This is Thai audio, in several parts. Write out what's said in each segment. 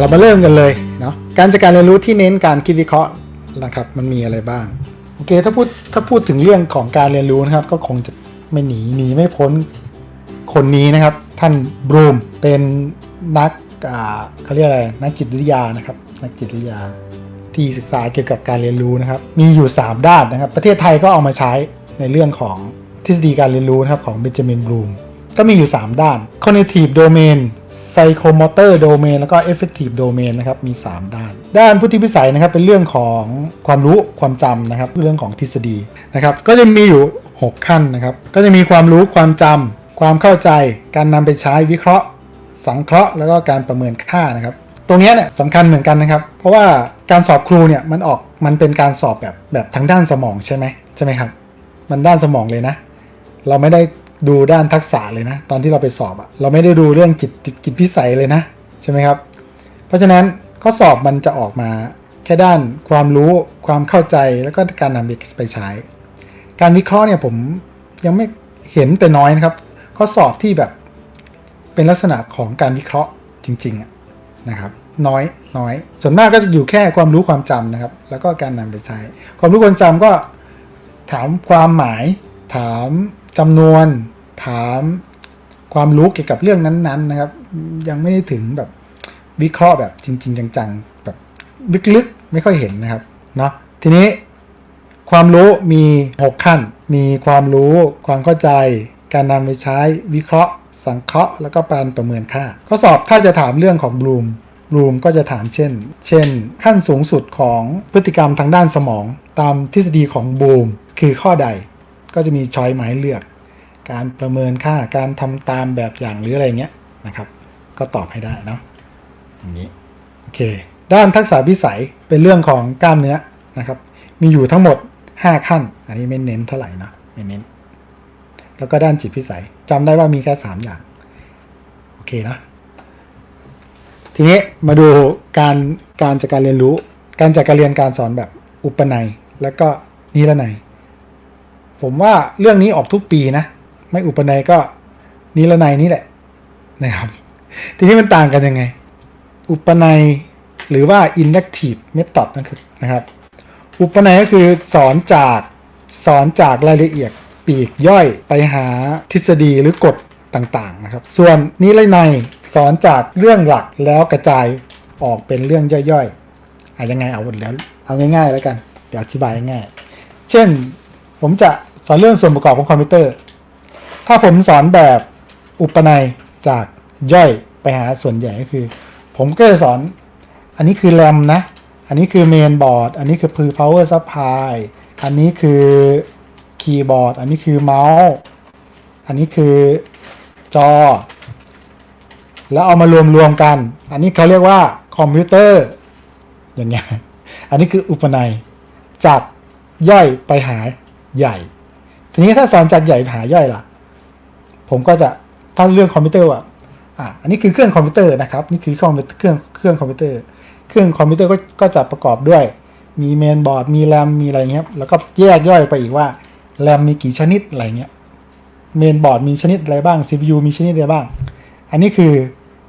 เรามาเริ่มกันเลยเนาะการจัดการเรียนรู้ที่เน้นการคิดวิเคราะห์นะครับ มันมีอะไรบ้างโอเคถ้าพูดถ้าพูดถึงเรื่องของการเรียนรู้นะครับ ก็คงจะไม่หนีหนีไม่พ้นคนนี้นะครับ ท่านบรูมเป็นนักอ่าเขาเรียกอะไรนักจิตวิทยานะครับ นักจิตวิทยาที่ศึกษาเกี่ยวกับการเรียนรู้นะครับ มีอยู่ 3 ด้านนะครับ ประเทศไทยก็เอามาใช้ในเรื่องของทฤษฎีการเรียนรู้นะครับของเบนจามินบลูม ก็มีอยู่ 3 ด้าน cognitive domain psychomotor domain แล้วก็ affective domain นะครับ มี 3 ด้าน ด้านพุทธิพิสัยนะครับ เป็นเรื่องของความรู้ ความจำนะครับ เรื่องของทฤษฎีนะครับ ก็จะมีอยู่ 6 ขั้นนะครับ ก็จะมีความรู้ ความจำ ความเข้าใจ การนำไปใช้วิเคราะห์ สังเคราะห์ แล้วก็การประเมินค่านะครับ ตรงนี้เนี่ยสำคัญเหมือนกันนะครับ เพราะว่าการสอบครูเนี่ย มันออก มันเป็นการสอบแบบแบบทางด้านสมองใช่ไหมใช่ไหมครับ มันด้านสมองเลยนะ เราไม่ได้ ดูด้านทักษะเลยนะ ตอนที่เราไปสอบอะเราไม่ได้ดูเรื่องจิตจิตพิสัยเลยนะใช่ไหมครับ เพราะฉะนั้นข้อสอบมันจะออกมาแค่ด้านความรู้ความเข้าใจแล้วก็การนำไปใช้ การวิเคราะห์เนี่ยผมยังไม่เห็นแต่น้อยนะครับ ข้อสอบที่แบบเป็นลักษณะของการวิเคราะห์จริงๆนะครับน้อยน้อย ส่วนมากก็จะอยู่แค่ความรู้ความจำนะครับ แล้วก็การนำไปใช้ ความรู้ความจำก็ถามความหมายถาม จำนวนถามความรู้เกี่ยวกับเรื่องนั้นๆนะครับ ยังไม่ได้ถึงแบบวิเคราะห์แบบจริง ๆ จังๆแบบลึกๆไม่ค่อยเห็นนะครับเนาะทีนี้ความรู้มี 6 ขั้น มีความรู้ความเข้าใจ การนำไปใช้วิเคราะห์ สังเคราะห์ แล้วก็การประเมินค่าข้อสอบถ้าจะถามเรื่องของบลูมบลูมก็จะถามเช่น เช่น ขั้นสูงสุดของพฤติกรรมทางด้านสมอง ตามทฤษฎีของบลูมคือข้อใดก็จะมีช้อยหมายเลือก การประเมินค่าการทำตามแบบอย่างหรืออะไรเงี้ยนะครับ ก็ตอบให้ได้เนาะอย่างนี้โอเค ด้านทักษะพิสัยเป็นเรื่องของกล้ามเนื้อนะครับ มีอยู่ทั้งหมด 5 ขั้น อันนี้ไม่เน้นเท่าไหร่นะไม่เน้น แล้วก็ด้านจิตพิสัยจำได้ว่ามีแค่ 3 อย่างโอเคนะทีนี้มาดูการการจัดการเรียนรู้ การจัดการเรียนการสอนแบบอุปนัย แล้วก็นิรนัย ผมว่าเรื่องนี้ออกทุกปีนะ ไม่อุปนัยก็นิรนัยนี่แหละนะครับ ทีนี้มันต่างกันยังไง อุปนัยหรือว่า inductive method นะครับนะครับ อุปนัยก็คือสอนจากสอนจากรายละเอียดปีกย่อยไปหาทฤษฎีหรือกฎต่างๆนะครับ ส่วนนิรนัยสอนจากเรื่องหลักแล้วกระจายออกเป็นเรื่องย่อยๆอะยังไงเอาหมดแล้วเอาง่ายๆแล้วกัน เดี๋ยวอธิบายง่าย เช่น ผมจะสอนเรื่องส่วนประกอบของคอมพิวเตอร์ ถ้าผมสอนแบบอุปนัยจากย่อยไปหาส่วนใหญ่ก็คือ ผมก็จะสอน อันนี้คือแรมนะ อันนี้คือเมนบอร์ด อันนี้คือคือ power supply อันนี้คือคีย์บอร์ด อันนี้คือเมาส์ อันนี้คือจอ แล้วเอามารวมรวมกัน อันนี้เขาเรียกว่าคอมพิวเตอร์ อย่างเงี้ย อันนี้คืออุปนัยจากย่อยไปหาใหญ่ ทีนี้ถ้าสอนจากใหญ่ไปหาย่อยล่ะ ผมก็จะถ้าเรื่องคอมพิวเตอร์อะอะอันนี้คือเครื่องคอมพิวเตอร์นะครับนี่คือเครื่องเครื่องเครื่องคอมพิวเตอร์ เครื่องคอมพิวเตอร์ก็ก็จะประกอบด้วย มีเมนบอร์ดมีแรมมีอะไรเงี้ยแล้วก็แยกย่อยไปอีกว่าแรมมีกี่ชนิดอะไรเงี้ยเมนบอร์ดมีชนิดอะไรบ้าง CPU มีชนิดอะไรบ้าง อันนี้คือ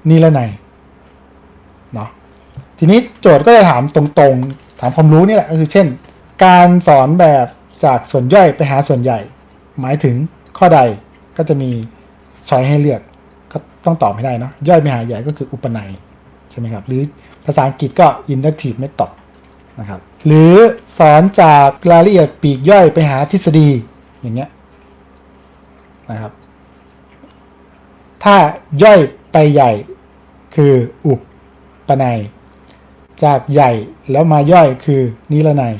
นิรนัยเนาะทีนี้โจทย์ก็จะถามตรงๆ ถามความรู้นี่แหละก็คือเช่น การสอนแบบจากส่วนย่อยไปหาส่วนใหญ่ หมายถึงข้อใด ก็จะมีช้อยให้เลือกก็ต้องตอบให้ได้เนาะย่อยไปหาใหญ่ก็คืออุปนัยใช่ไหมครับ หรือภาษาอังกฤษก็ inductive method นะครับ หรือสอนจากรายละเอียดปีกย่อยไปหาทฤษฎีอย่างเงี้ยนะครับ ถ้าย่อยไปใหญ่คืออุปนัย จากใหญ่แล้วมาย่อยคือนิรนัย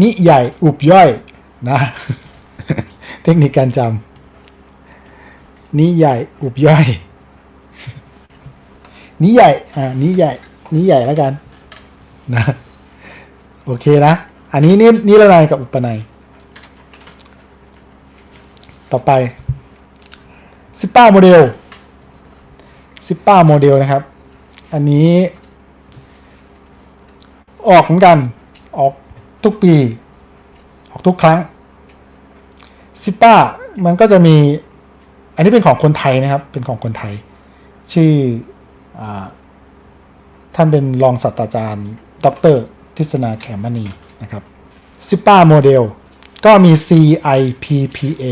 นิใหญ่อุบย่อยนะ เทคนิคการจำนิใหญ่อุบย่อยนิใหญ่อ่านิใหญ่นิใหญ่แล้วกันนะโอเคนะ อันนี้นี่นิรนัยกับอุปนัยต่อไปซิปป้าโมเดลซิปป้าโมเดลนะครับ อันนี้ ออกเหมือนกัน ออกทุกปี ออกทุกครั้ง ซิป้ามันก็จะมี อันนี้เป็นของคนไทยนะครับ เป็นของคนไทย ชื่ออท่านเป็นรองศาสตราจารย์ ดรทิศนาแขมมณีนะครับซิป้าโมเดลก็มี CIPPA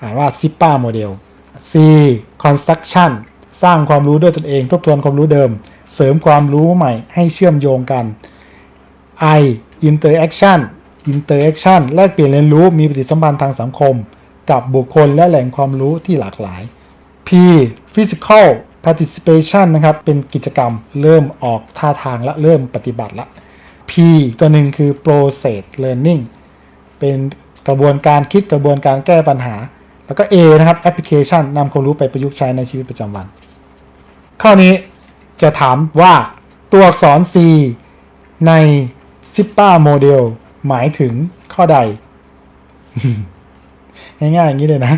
อ่านว่าซิป้าโมเดล C construction สร้างความรู้ด้วยตนเอง ทบทวนความรู้เดิม เสริมความรู้ใหม่ให้เชื่อมโยงกัน I interaction interaction แลกเปลี่ยนเรียนรู้มีปฏิสัมพันธ์ทางสังคม กับบุคคลและแหล่งความรู้ที่หลากหลาย P physical participation นะครับ เป็นกิจกรรมเริ่มออกท่าทางและเริ่มปฏิบัติละ P ตัวหนึ่งคือ process learning เป็นกระบวนการคิดกระบวนการแก้ปัญหา แล้วก็ A นะครับ application นำความรู้ไปประยุกต์ใช้ในชีวิตประจำวัน ข้อนี้จะถามว่าตัวอักษร C ใน SIPA โมเดล หมายถึงข้อใด ง่ายๆอย่างนี้เลยนะ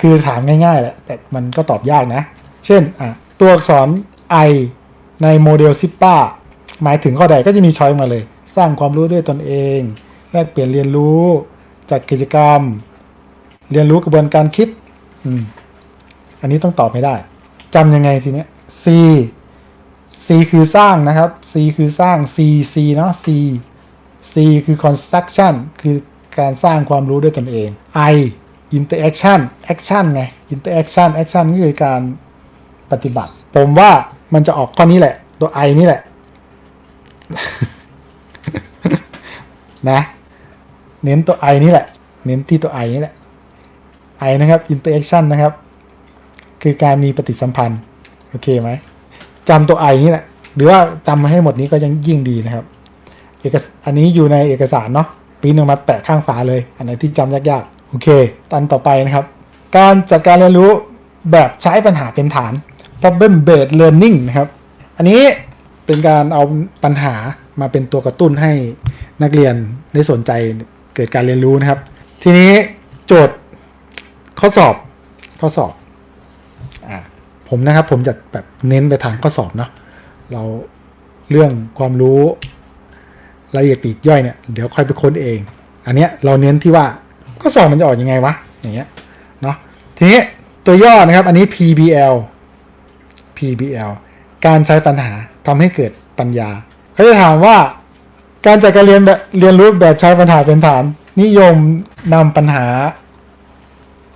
คือถามง่ายๆแหละแต่มันก็ตอบยากนะ เช่นอะตัวอักษร I ในโมเดล SIPA หมายถึงข้อใดก็จะมีช้อยมาเลย สร้างความรู้ด้วยตนเอง แลกเปลี่ยนเรียนรู้ จัดกิจกรรม เรียนรู้กระบวนการคิดอืมอันนี้ต้องตอบไม่ได้จำยังไงทีเนี้ย C C คือสร้างนะครับ C คือสร้าง C C เนาะ C C คือ construction คือการสร้างความรู้ด้วยตนเอง I interaction action ไง interaction action ก็คือการปฏิบัติ ผมว่ามันจะออกข้อนี้แหละ ตัว I นี่แหละ นะ เน้นตัว I นี่แหละ เน้นที่ตัว I นี่แหละ I นะครับ interaction นะครับ คือการมีปฏิสัมพันธ์ โอเคไหมจำตัว I นี่แหละ หรือว่าจำมาให้หมดนี้ก็ยังยิ่งดีนะครับ เอกอันนี้อยู่ในเอกสารเนาะปีนออกมาแปะข้างฝาเลย อันไหนที่จำยากๆ โอเคตันต่อไปนะครับ การจัดการเรียนรู้แบบใช้ปัญหาเป็นฐาน problem based learning นะครับ อันนี้เป็นการเอาปัญหามาเป็นตัวกระตุ้นให้นักเรียนได้สนใจเกิดการเรียนรู้นะครับ ทีนี้โจทย์ข้อสอบข้อสอบอ่าผมนะครับผมจะแบบเน้นไปทางข้อสอบเนาะเราเรื่องความรู้ รายละเอียดปีกย่อยเนี่ยเดี๋ยวค่อยไปค้นเอง อันเนี้ยเราเน้นที่ว่าข้อสอบมันจะออกยังไงวะอย่างเงี้ยเนาะทีนี้ตัวย่อนะครับอันนี้ PBL PBL การใช้ปัญหาทำให้เกิดปัญญาเขาจะถามว่าการจัดการเรียนแบบเรียนรู้แบบใช้ปัญหาเป็นฐาน นิยมนำปัญหา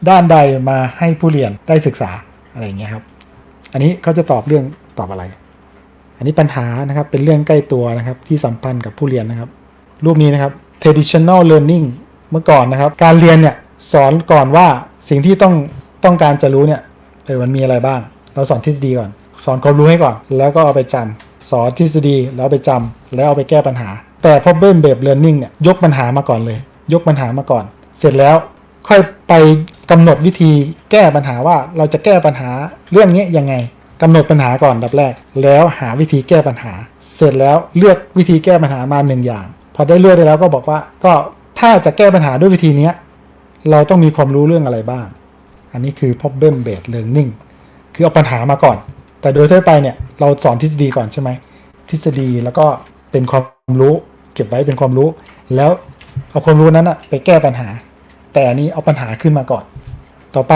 ด้านใดมาให้ผู้เรียนได้ศึกษาอะไรอย่างเงี้ยครับ อันนี้เขาจะตอบเรื่องตอบอะไร อันนี้ปัญหานะครับเป็นเรื่องใกล้ตัวนะครับที่สัมพันธ์กับผู้เรียนนะครับ รูปนี้นะครับ traditional learning เมื่อก่อนนะครับ การเรียนเนี่ยสอนก่อนว่าสิ่งที่ต้องต้องการจะรู้เนี่ยเออมันมีอะไรบ้าง เราสอนทฤษฎีก่อน สอนความรู้ให้ก่อน แล้วก็เอาไปจำสอนทฤษฎีแล้วเอาไปจำแล้วเอาไปแก้ปัญหา แต่ problem based learning เนี่ยยกปัญหามาก่อนเลย ยกปัญหามาก่อน เสร็จแล้วค่อยไปกำหนดวิธีแก้ปัญหาว่าเราจะแก้ปัญหาเรื่องนี้ยังไง กำหนดปัญหาก่อนดับแรก แล้วหาวิธีแก้ปัญหา เสร็จแล้วเลือกวิธีแก้ปัญหามาหนึ่งอย่าง พอได้เลือกได้แล้วก็บอกว่าก็ถ้าจะแก้ปัญหาด้วยวิธีนี้เราต้องมีความรู้เรื่องอะไรบ้าง อันนี้คือ problem based learning คือเอาปัญหามาก่อน แต่โดยทั่วไปเนี่ยเราสอนทฤษฎีก่อนใช่ไหมทฤษฎีแล้วก็เป็นความรู้ เก็บไว้เป็นความรู้ แล้วเอาความรู้นั้นอะไปแก้ปัญหา แต่อันนี้เอาปัญหาขึ้นมาก่อน ต่อไป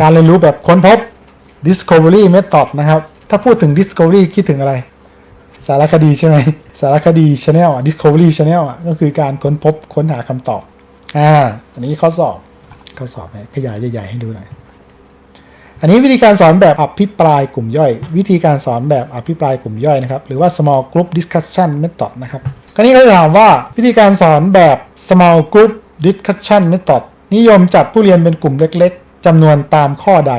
การเรียนรู้แบบค้นพบ discovery method นะครับ ถ้าพูดถึง discovery คิดถึงอะไร สารคดีใช่ไหมสารคดี channel อะ discovery channel อะก็คือการค้นพบค้นหาคำตอบอ่าอันนี้ข้อสอบข้อสอบเนี่ยขยายใหญ่ๆให้ดูหน่อยอันนี้วิธีการสอนแบบอภิปรายกลุ่มย่อย วิธีการสอนแบบอภิปรายกลุ่มย่อยนะครับ หรือว่า small group discussion method นะครับคราวนี้ก็จะถามว่าวิธีการสอนแบบ small group discussion method นิยมจัดผู้เรียนเป็นกลุ่มเล็กๆจำนวนตามข้อใด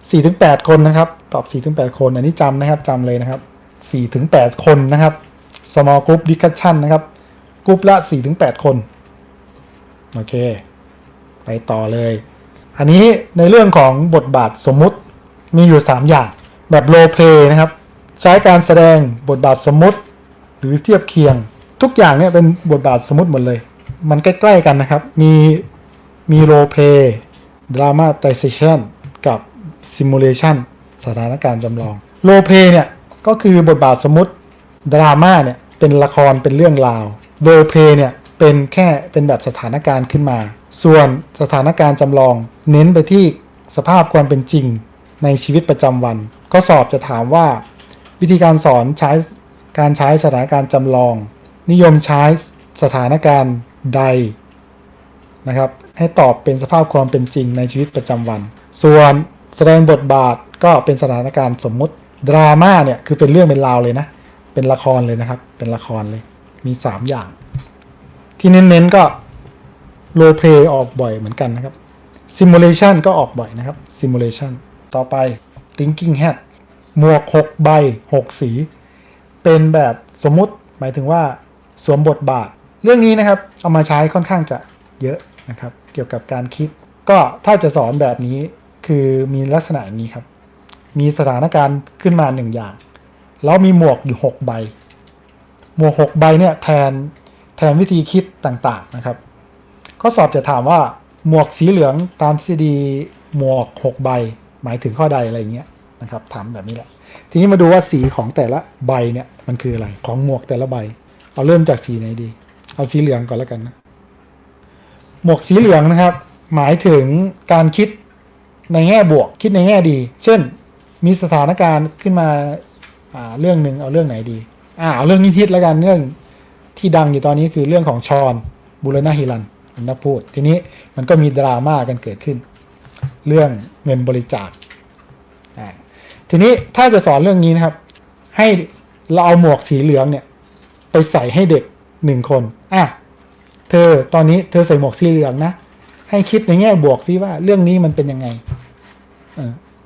4-8คนนะครับ ตอบ4-8คน อันนี้จำนะครับจำเลยนะครับ4-8คนนะครับ small group discussion นะครับกลุ่มละ4-8คน โอเค ไปต่อเลย อันนี้ในเรื่องของบทบาทสมมุติมีอยู่ 3 อย่าง แบบ role play นะครับ ใช้การแสดงบทบาทสมมุติ หรือเทียบเคียง ทุกอย่างเนี่ยเป็นบทบาทสมมุติหมดเลย มันใกล้ ๆ กันนะครับ มีมีโลเพลดราม่าไตเซชัน simulation สถานการณ์จำลอง role play เนี่ยก็คือบทบาทสมมติดราม่าเนี่ยเป็นละครเป็นเรื่องราว role play เนี่ยเป็นแค่เป็นแบบสถานการณ์ขึ้นมา ส่วนสถานการณ์จำลอง เน้นไปที่สภาพความเป็นจริงในชีวิตประจำวัน ก็สอบจะถามว่า วิธีการสอนใช้การใช้สถานการณ์จำลอง นิยมใช้สถานการณ์ใดนะครับ ให้ตอบเป็นสภาพความเป็นจริงในชีวิตประจำวัน ส่วน แสดงบทบาทก็เป็นสถานการณ์สมมุติดราม่าเนี่ยคือเป็นเรื่องเป็นราวเลยนะ เป็นละครเลยนะครับ เป็นละครเลย มี 3 อย่าง ที่เน้นๆก็โรเพลย์ออกบ่อยเหมือนกันนะครับ Simulation ก็ออกบ่อยนะครับ Simulation ต่อไป Thinking Hat หมวก 6 ใบ 6 สี เป็นแบบสมมุติหมายถึงว่าสวมบทบาท เรื่องนี้นะครับ เอามาใช้ค่อนข้างจะเยอะนะครับ เกี่ยวกับการคิด ก็ถ้าจะสอนแบบนี้ คือมีลักษณะอย่างนี้ครับ มีสถานการณ์ขึ้นมาหนึ่งอย่าง แล้วมีหมวกอยู่6ใบ หมวก6ใบเนี่ยแทนแทนวิธีคิดต่างๆนะครับ ข้อสอบจะถามว่าหมวกสีเหลืองตามซีดีหมวก6ใบ หมายถึงข้อใดอะไรเงี้ยนะครับถามแบบนี้แหละ ทีนี้มาดูว่าสีของแต่ละใบเนี่ยมันคืออะไรของหมวกแต่ละใบ เอาเริ่มจากสีไหนดี เอาสีเหลืองก่อนแล้วกันนะหมวกสีเหลืองนะครับ หมายถึงการคิด ในแง่บวก คิดในแง่ดี เช่น มีสถานการณ์ขึ้นมาเรื่องหนึ่งเอาเรื่องไหนดีอ่าเอาเรื่องนิทิตแล้วกันเรื่องที่ดังอยู่ตอนนี้คือเรื่องของชอนบุรณะฮิรันอันนัพูด ทีนี้มันก็มีดราม่ากันเกิดขึ้น เรื่องเงินบริจาคอ่าทีนี้ถ้าจะสอนเรื่องนี้นะครับ ให้เราเอาหมวกสีเหลืองเนี่ย ไปใส่ให้เด็กหนึ่งคนอะเธอตอนนี้เธอใส่หมวกสีเหลืองนะให้คิดในแง่บวกซิว่าเรื่องนี้มันเป็นยังไง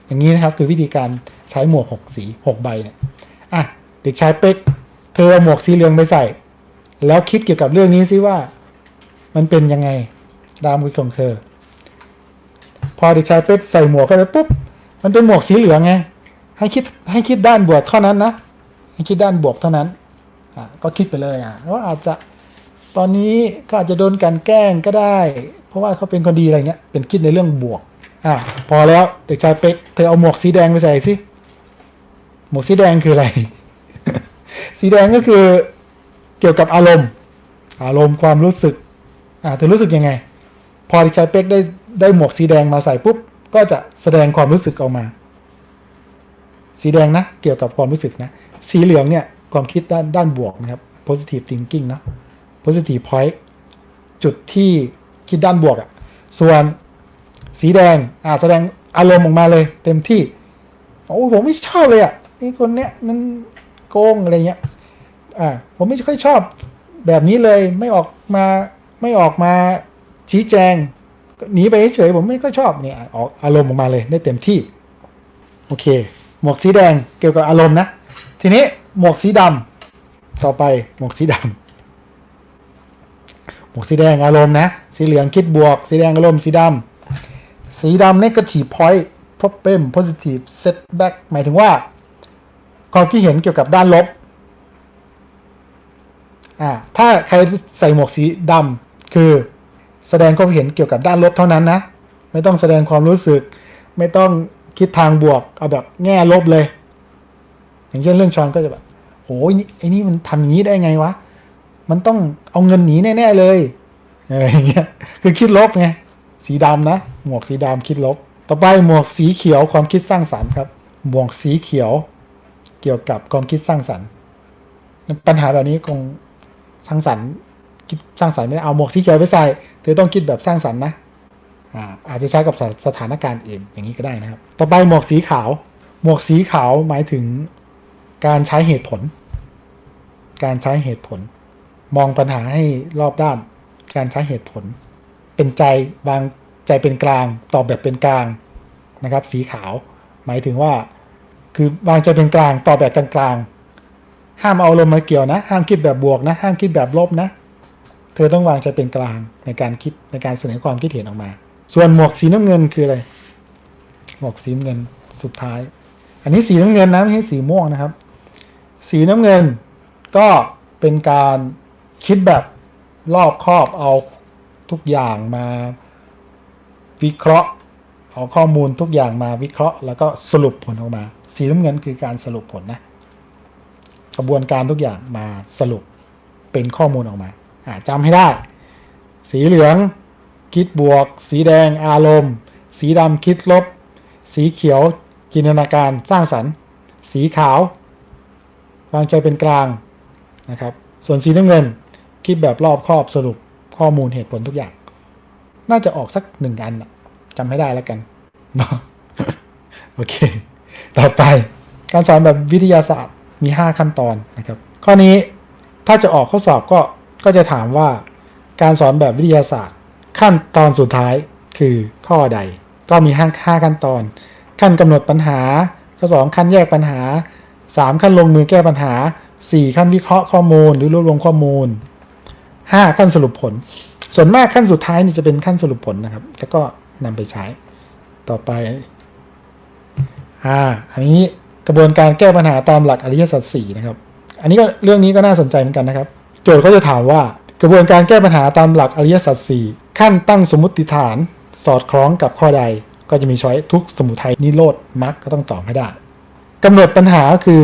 อย่างนี้นะครับคือวิธีการใช้หมวกหกสีหกใบเนี่ยอะเด็กชายเป๊กเธอเอาหมวกสีเหลืองไปใส่ แล้วคิดเกี่ยวกับเรื่องนี้ซิว่า มันเป็นยังไงตามคิดของเธอ พอเด็กชายเป๊กใส่หมวกเข้าไปปุ๊บมันเป็นหมวกสีเหลืองไงให้คิดให้คิดด้านบวกเท่านั้นนะให้คิดด้านบวกเท่านั้นอะก็คิดไปเลยอะว่าอาจจะตอนนี้ก็อาจจะโดนกลันแกล้งก็ได้ เพราะว่าเขาเป็นคนดีอะไรเงี้ยเป็นคิดในเรื่องบวก อะพอแล้วเด็กชายเป๊กเธอเอาหมวกสีแดงไปใส่สิหมวกสีแดงคืออะไร สีแดงก็คือเกี่ยวกับอารมณ์ อารมณ์ความรู้สึกอ่าเธอรู้สึกยังไง พอเด็กชายเป๊กได้ได้หมวกสีแดงมาใส่ปุ๊บก็จะแสดงความรู้สึกออกมา สีแดงนะ เกี่ยวกับความรู้สึกนะ สีเหลืองเนี่ยความคิดด้านด้านบวกนะครับ positive thinking เนอะ positive point จุดที่คิดด้านบวกอะ่ะ ส่วน สีแดงอ่าแสดงอารมณ์ออกมาเลย เต็มที่โอ้ผมไม่ชอบเลยอะ่ะไอ้คนเนี้ยมันโกงอะไรเงี้ยอ่าผมไม่ค่อยชอบแบบนี้เลยไม่ออกมาไม่ออกมาชี้แจงหนีไปเฉยผมไม่ค่อยชอบเนี่ยออกอารมณ์ออกมาเลยได้เต็มที่โอเค หมวกสีแดงเกี่ยวกับอารมณ์นะ ทีนี้หมวกสีดำต่อไปหมวกสีดำหมวกสีแดงอารมณ์นะ สีเหลืองคิดบวก สีแดงอารมณ์สีดำ สีดำ negative point problem positive setback หมายถึงว่า ความคิดเห็นเกี่ยวกับด้านลบ อ่า ถ้าใครใส่หมวกสีดำคือแสดงความเห็นเกี่ยวกับด้านลบเท่านั้นนะ ไม่ต้องแสดงความรู้สึก ไม่ต้องคิดทางบวก เอาแบบแง่ลบเลย อย่างเช่นเรื่องชอนก็จะแบบโอ้ยนี่ไอ้นี่มันทำอย่างนี้ได้ไงวะ มันต้องเอาเงินหนีแน่ ๆ เลยอะไรอย่างเงี้ย คือคิดลบไง สีดำนะ หมวกสีดำคิดลบ ต่อไปหมวกสีเขียวความคิดสร้างสรรค์ครับ หมวกสีเขียวเกี่ยวกับความคิดสร้างสรรค์ ปัญหาแบบนี้คงสร้างสรรค์คิดสร้างสรรค์ไม่ได้เอาหมวกสีเขียวไปใส่เธอต้องคิดแบบสร้างสรรค์นะอาอาจจะใช้กับสสถานการณ์อื่นอย่างนี้ก็ได้นะครับ ต่อไปหมวกสีขาว หมวกสีขาวหมายถึงการใช้เหตุผล การใช้เหตุผล มองปัญหาให้รอบด้าน การใช้เหตุผล เป็นใจวางใจเป็นกลางตอบแบบเป็นกลางนะครับ สีขาว หมายถึงว่าคือวางใจเป็นกลางตอบแบบกลางๆห้ามเอาลมมาเกี่ยวนะ ห้ามคิดแบบบวกนะ ห้ามคิดแบบลบนะ เธอต้องวางใจเป็นกลางในการคิดในการเสนอความคิดเห็นออกมา ส่วนหมวกสีน้ำเงินคืออะไรหมวกสีน้ำเงินสุดท้าย อันนี้สีน้ำเงินนะไม่ใช่สีม่วงนะครับ สีน้ำเงินก็เป็นการคิดแบบรอบครอบเอา ทุกอย่างมาวิเคราะห์ เอาข้อมูลทุกอย่างมาวิเคราะห์ แล้วก็สรุปผลออกมา สีน้ำเงินคือการสรุปผลนะกระบวนการทุกอย่างมาสรุปเป็นข้อมูลออกมาอ่าจำให้ได้ สีเหลืองคิดบวก สีแดงอารมณ์ สีดำคิดลบ สีเขียวจินตนาการสร้างสรรค์ สีขาววางใจเป็นกลางนะครับ ส่วนสีน้ำเงินคิดแบบรอบครอบสรุป ข้อมูลเหตุผลทุกอย่าง น่าจะออกสักหนึ่งอันจำให้ได้แล้วกันเนาะโอเค ต่อไปการสอนแบบวิทยาศาสตร์มี 5 ขั้นตอนนะครับ ข้อนี้ถ้าจะออกข้อสอบก็ก็จะถามว่า การสอนแบบวิทยาศาสตร์ ขั้นตอนสุดท้ายคือข้อใด ก็มีห้าห้าขั้นตอน ขั้นกำหนดปัญหา ข้อสองขั้นแยกปัญหา 3 ขั้นลงมือแก้ปัญหา 4 ขั้นวิเคราะห์ข้อมูลหรือรวบรวมข้อมูล 5 ขั้นสรุปผล ส่วนมากขั้นสุดท้ายนี่จะเป็นขั้นสรุปผลนะครับ แล้วก็นำไปใช้ ต่อไปอ่าอันนี้กระบวนการแก้ปัญหาตามหลักอริยสัจสี่นะครับ อันนี้ก็เรื่องนี้ก็น่าสนใจเหมือนกันนะครับ โจทย์เขาจะถามว่ากระบวนการแก้ปัญหาตามหลักอริยสัจสี่ขั้นตั้งสมมติฐาน สอดคล้องกับข้อใด ก็จะมีช้อยทุกสมุทัยนิโรธมรรคก็ต้องตอบให้ได้กำหนดปัญหาก็คือ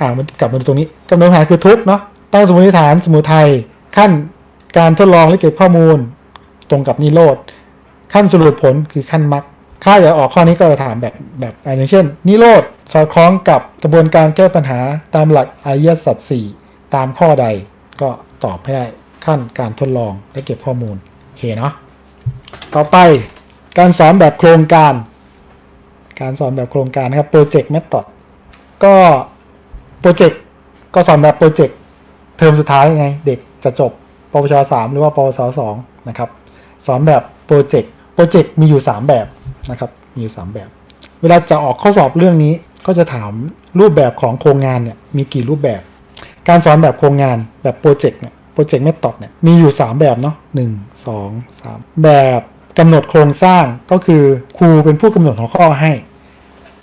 อ่ามันกลับมาตรงนี้กำหนดปัญหาคือทุกเนาะตั้งสมมติฐานสมุทัยขั้น การทดลองและเก็บข้อมูลตรงกับนิโรธขั้นสรุปผลคือขั้นมรรคถ้าอยากออกข้อนี้ก็จะถามแบบแบบอย่างเช่น นิโรธสอดคล้องกับกระบวนการแก้ปัญหาตามหลักอริยสัจสี่ตามข้อใดก็ตอบให้ได้ขั้นการทดลองและเก็บข้อมูลโอเคเนาะต่อไปการสอนแบบโครงการ การสอนแบบโครงการนะครับ project method ก็โปรเจกต์ก็สอนแบบโปรเจกต์เทอมสุดท้ายไง เด็กจะจบ ปวชสามหรือว่าปวสสองนะครับสอนแบบโปรเจกต์โปรเจกต์มีอยู่ 3 แบบนะครับมีอยู่ 3 แบบ เวลาจะออกข้อสอบเรื่องนี้ก็จะถามรูปแบบของโครงงานเนี่ยมีกี่รูปแบบ การสอนแบบโครงงานแบบโปรเจกต์เนี่ยโปรเจกต์เมธอดเนี่ยมีอยู่ 3 แบบเนาะหนึ่งสองสามแบบกำหนดโครงสร้างก็คือครูเป็นผู้กำหนดหัวข้อให้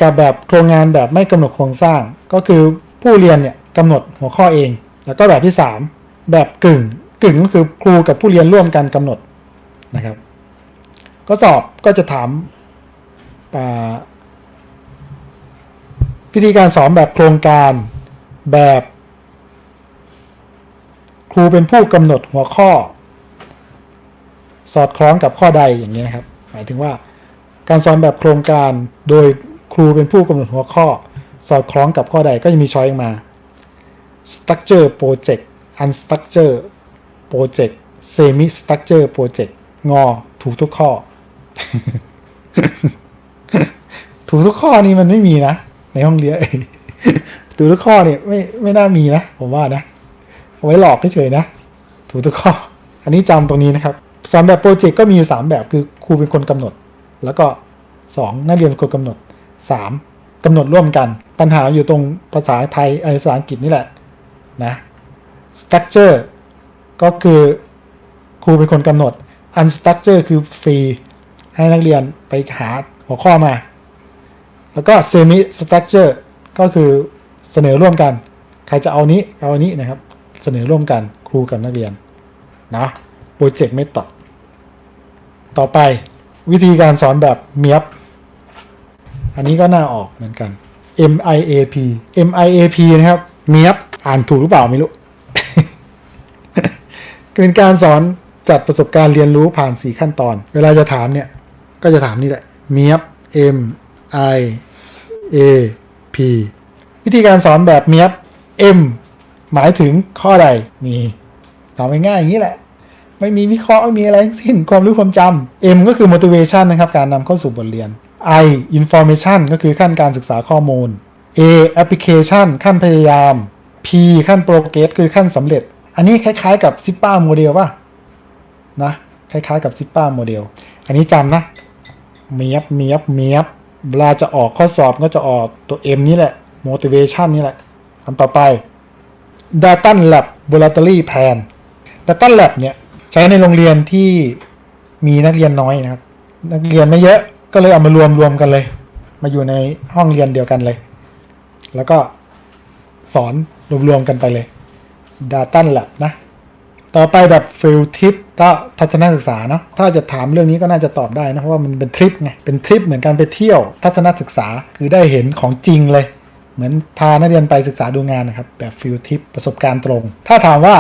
กับแบบโครงงานแบบไม่กำหนดโครงสร้าง ก็คือผู้เรียนเนี่ยกำหนดหัวข้อเอง แล้วก็แบบที่ 3 แบบกึ่ง กึ่งก็คือครูกับผู้เรียนร่วมกันกำหนดนะครับ ก็สอบก็จะถามอ่าวิธีการสอนแบบโครงการแบบ ครูเป็นผู้กำหนดหัวข้อ สอดคล้องกับข้อใดอย่างนี้นะครับ หมายถึงว่าการสอนแบบโครงการโดยครูเป็นผู้กำหนดหัวข้อ สอดคล้องกับข้อใดก็จะมีช้อยมา structure project unstructure ออกมา structure project unstructure project semi structure project งอ ถูกทุกข้อ ถูกทุกข้อนี่มันไม่มีนะ ในห้องเรียนถูกทุกข้อเนี่ยไม่ไม่น่ามีนะ ผมว่านะ เอาไว้หลอกเฉยๆนะ ถูกทุกข้อ อันนี้จำตรงนี้นะครับสอนแบบโปรเจกต์ก็มีอยู่สามแบบคือครูเป็นคนกำหนด แล้วก็สองนักเรียนเป็นคนกำหนดสามกำหนดร่วมกัน ปัญหาอยู่ตรงภาษาไทยเออภาษาอังกฤษนี่แหละนะ structure ก็คือครูเป็นคนกำหนด unstructure คือฟรี ให้นักเรียนไปหาหัวข้อมา แล้วก็ semi structure ก็คือเสนอร่วมกัน ใครจะเอานี้เอาอันนี้นะครับ เสนอร่วมกันครูกับนักเรียนนะโปรเจกต์ไม่ตอบต่อไปวิธีการสอนแบบเมียบอันนี้ก็น่าออกเหมือนกัน MIAP MIAP นะครับเมียบอ่านถูกหรือเปล่าไม่รู้ เป็นการสอนจัดประสบการณ์เรียนรู้ผ่าน 4 ขั้นตอน เวลาจะถามเนี่ย ก็จะถามนี่แหละเมียบ M I A P วิธีการสอนแบบเมียบ M หมายถึงข้อใดมีตอบง่ายๆอย่างนี้แหละ ไม่มีวิเคราะห์ไม่มีอะไรทั้งสิ้นความรู้ความจำ M ก็คือ motivation นะครับ การนำเข้าสู่บทเรียน I information ก็คือขั้นการศึกษาข้อมูล A application ขั้นพยายาม P ขั้น progress คือขั้นสำเร็จ อันนี้คล้ายๆกับ SIPA โมเดลป่ะนะคล้ายๆกับ SIPA โมเดล อันนี้จำนะเมียบเมียบเมียบเวลาจะออกข้อสอบก็จะออกตัว M นี่แหละ motivation นี่แหละคำต่อไป Data Lab Laboratory Plan Data Lab เนี่ยใช้ในโรงเรียนที่มีนักเรียนน้อยนะครับ นักเรียนไม่เยอะก็เลยเอามารวมรวมกันเลย มาอยู่ในห้องเรียนเดียวกันเลย แล้วก็สอนรวมๆกันไปเลย Data Lab นะ ต่อไปแบบ Field Trip ก็ทัศนศึกษาเนาะถ้าจะถามเรื่องนี้ก็น่าจะตอบได้นะ เพราะว่ามันเป็นทริปไง เป็นทริปเหมือนการไปเที่ยวทัศนศึกษาคือได้เห็นของจริงเลย เหมือนพานักเรียนไปศึกษาดูงานนะครับแบบ Field Trip ประสบการณ์ตรง ถ้าถามว่า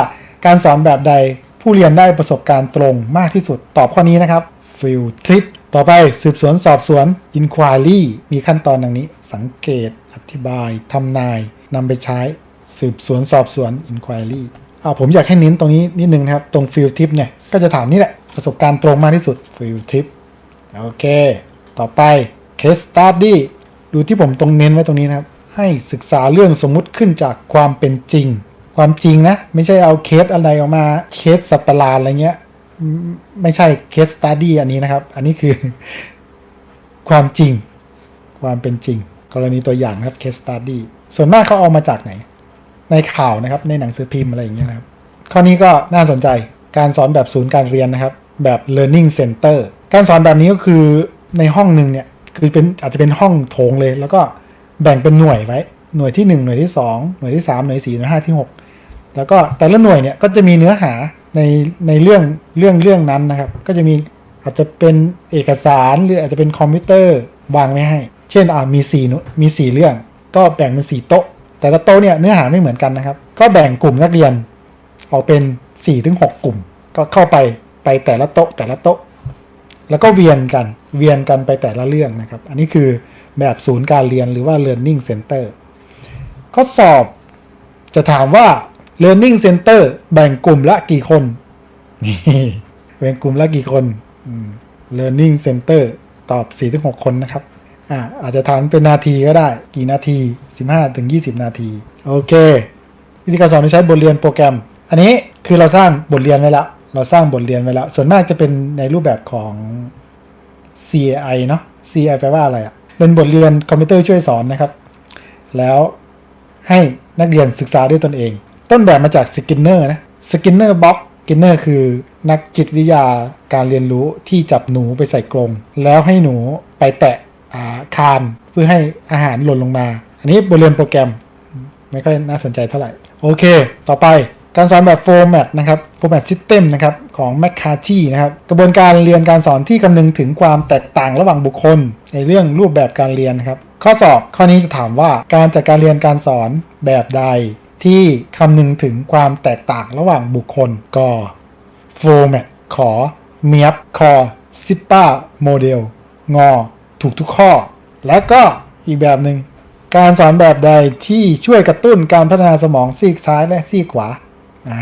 การสอนแบบใดผู้เรียนได้ประสบการณ์ตรงมากที่สุดตอบข้อนี้นะครับ Field Trip ต่อไปสืบสวนสอบสวน Inquiry มีขั้นตอนดังนี้ สังเกต อธิบาย ทำนายนำไปใช้ สืบสวนสอบสวน inquiry อ่าผมอยากให้เน้นตรงนี้นิดนึงนะครับ ตรง field tip เนี่ย ก็จะถามนี่แหละ ประสบการณ์ตรงมากที่สุด field tip โอเค ต่อไป case study ดูที่ผมตรงเน้นไว้ตรงนี้นะครับ ให้ศึกษาเรื่องสมมุติขึ้นจากความเป็นจริง ความจริงนะ ไม่ใช่เอาเคสอะไรออกมาเคสสัตว์ประหลาดอะไรเงี้ย ไม่ใช่ case study อันนี้นะครับ อันนี้คือ ความจริง ความเป็นจริง กรณีตัวอย่างครับ case study ส่วนมากเขาเอามาจากไหน ในข่าวนะครับ ในหนังสือพิมพ์อะไรอย่างเงี้ยนะครับ ข้อนี้ก็น่าสนใจการสอนแบบศูนย์การเรียนนะครับ แบบ learning center การสอนแบบนี้ก็คือในห้องหนึ่งเนี่ยคือเป็นอาจจะเป็นห้องโถงเลย แล้วก็แบ่งเป็นหน่วยไว้ หน่วยที่ 1 หน่วยที่ 2 หน่วยที่ 3 หน่วยที่4หน่วยที่5ที่ 6 แล้วก็แต่ละหน่วยเนี่ยก็จะมีเนื้อหาในในเรื่องเรื่องเรื่องนั้นนะครับ ก็จะมีอาจจะเป็นเอกสารหรืออาจจะเป็นคอมพิวเตอร์วางไว้ให้ เช่นอ่ามี4มี 4 เรื่อง ก็แบ่งเป็น4โต๊ะ แต่ละโต๊ะเนี่ยเนื้อหาไม่เหมือนกันนะครับ ก็แบ่งกลุ่มนักเรียนออกเป็น4ี่ถึงหกลุ่ม ก็เข้าไปไปแต่ละโต๊ะแต่ละโต๊ะ แล้วก็เวียนกันเวียนกันไปแต่ละเรื่องนะครับ อันนี้คือแบบศูนย์การเรียนหรือว่า learning center ข้อสอบจะถามว่า learning center แบ่งกลุ่มละกี่คนนี่แบ่งกลุ่มละกี่คน learning center ตอบ4-6 คนนะครับ อ่าอาจจะถามเป็นนาทีก็ได้ กี่นาที 15-20 นาที โอเค วิธีการสอนที่ใช้บทเรียนโปรแกรม อันนี้คือเราสร้างบทเรียนไว้แล้วเราสร้างบทเรียนไว้แล้วส่วนมากจะเป็นในรูปแบบของ CAI เนาะ CAI แปลว่าอะไรอะ่ะเป็นบทเรียนคอมพิวเตอร์ช่วยสอนนะครับ แล้วให้นักเรียนศึกษาด้วยตนเอง ต้นแบบมาจากสกินเนอร์นะสกินเนอร์บ็อกสกินเนอร์คือนักจิตวิทยาการเรียนรู้ที่จับหนูไปใส่กรงแล้วให้หนูไปแตะ คานเพื่อให้อาหารหล่นลงมา อันนี้บทเรียนโปรแกรมไม่ค่อยน่าสนใจเท่าไหร่ โอเค ต่อไปการสอนแบบ format นะครับ format system นะครับของ m c c a r t h y นะครับกระบวนการเรียนการสอนที่คำนึงถึงความแตกต่างระหว่างบุคคล ในเรื่องรูปแบบการเรียนนครับข้อสอบข้อนี้จะถามว่าการจัดการเรียนการสอนแบบใด ที่คำนึงถึงความแตกต่างระหว่างบุคคลก็ format ขอเมียบคอซิปป้าโมเดลงอ ถูกทุกข้อ แล้วก็อีกแบบหนึ่งการสอนแบบใดที่ช่วยกระตุ้นการพัฒนาสมองซีกซ้ายและซีกขวาอ่า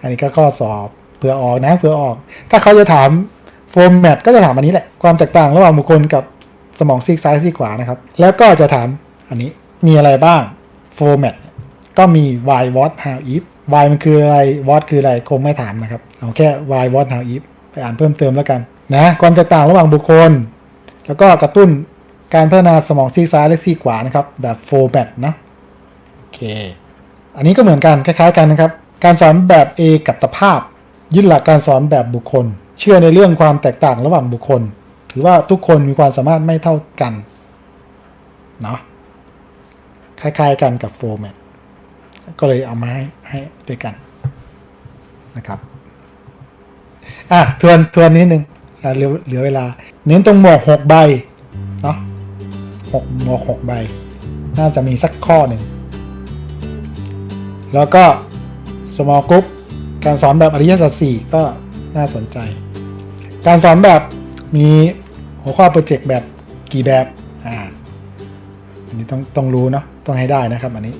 อันนี้ก็ข้อสอบเผื่อออกนะเผื่อออก ถ้าเขาจะถามโฟมแมทก็จะถามอันนี้แหละ ความแตกต่างระหว่างบุคคลกับสมองซีกซ้ายซีกขวานะครับ แล้วก็จะถามอันนี้มีอะไรบ้างโฟมแมทก็มี why what how if why มันคืออะไร what คืออะไรคงไม่ถามนะครับ เอาแค่ why what how if ไปอ่านเพิ่มเติมแล้วกันนะความแตกต่างระหว่างบุคคล แล้วก็กระตุ้นการพัฒนาสมองซีซ้ายและซีขวานะครับ แบบโฟร์แมตนะโอเค อันนี้ก็เหมือนกันคล้ายๆกันนะครับ การสอนแบบเอกัตภาพ ยึดหลักการสอนแบบบุคคล เชื่อในเรื่องความแตกต่างระหว่างบุคคล ถือว่าทุกคนมีความสามารถไม่เท่ากันเนาะคล้ายๆกันกับโฟร์แมตก็เลยเอามาให้ให้ด้วยกันนะครับ อะทวนทวนนิดนึง เหลือเหลือเวลา เน้นตรงหมวกหกใบเนาะหกหมวกหกใบ น่าจะมีสักข้อหนึ่ง แล้วก็ small group การสอนแบบอริยสัจสี่ก็น่าสนใจ การสอนแบบมีหัวข้อโปรเจกต์แบบกี่แบบ อ่า อันนี้ต้องต้องรู้เนาะ ต้องให้ได้นะครับอันนี้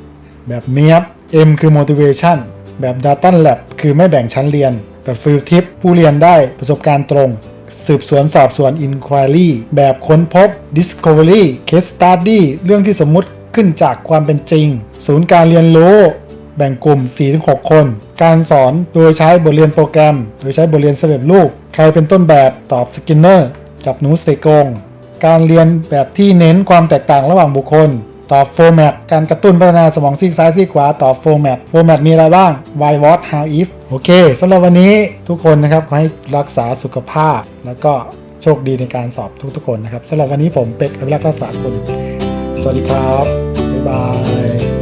แบบเมียบ M คือ motivation แบบ Data Lab คือไม่แบ่งชั้นเรียน แบบ Field Tip ผู้เรียนได้ประสบการณ์ตรง สืบสวนสอบสวน Inquiry แบบค้นพบ Discovery Case Study เรื่องที่สมมุติขึ้นจากความเป็นจริง ศูนย์การเรียนรู้ แบ่งกลุ่ม 4-6 คน การสอนโดยใช้บทเรียนโปรแกรม โดยใช้บทเรียนสำเร็จรูป ใครเป็นต้นแบบตอบสกินเนอร์จับหนูสเตโกงการเรียนแบบที่เน้นความแตกต่างระหว่างบุคคล ตอบโฟร์แมตการกระตุ้นพัฒนาสมองซีกซ้ายซีกขวาตอบโฟร์แมตโฟร์แมตมีอะไรบ้าง why what how if โอเคสำหรับวันนี้ทุกคนนะครับขอให้รักษาสุขภาพ แล้วก็โชคดีในการสอบทุกๆคนนะครับสำหรับวันนี้ผมเป็กอภิรักษ์รักษาคุณ สวัสดีครับ บ๊ายบาย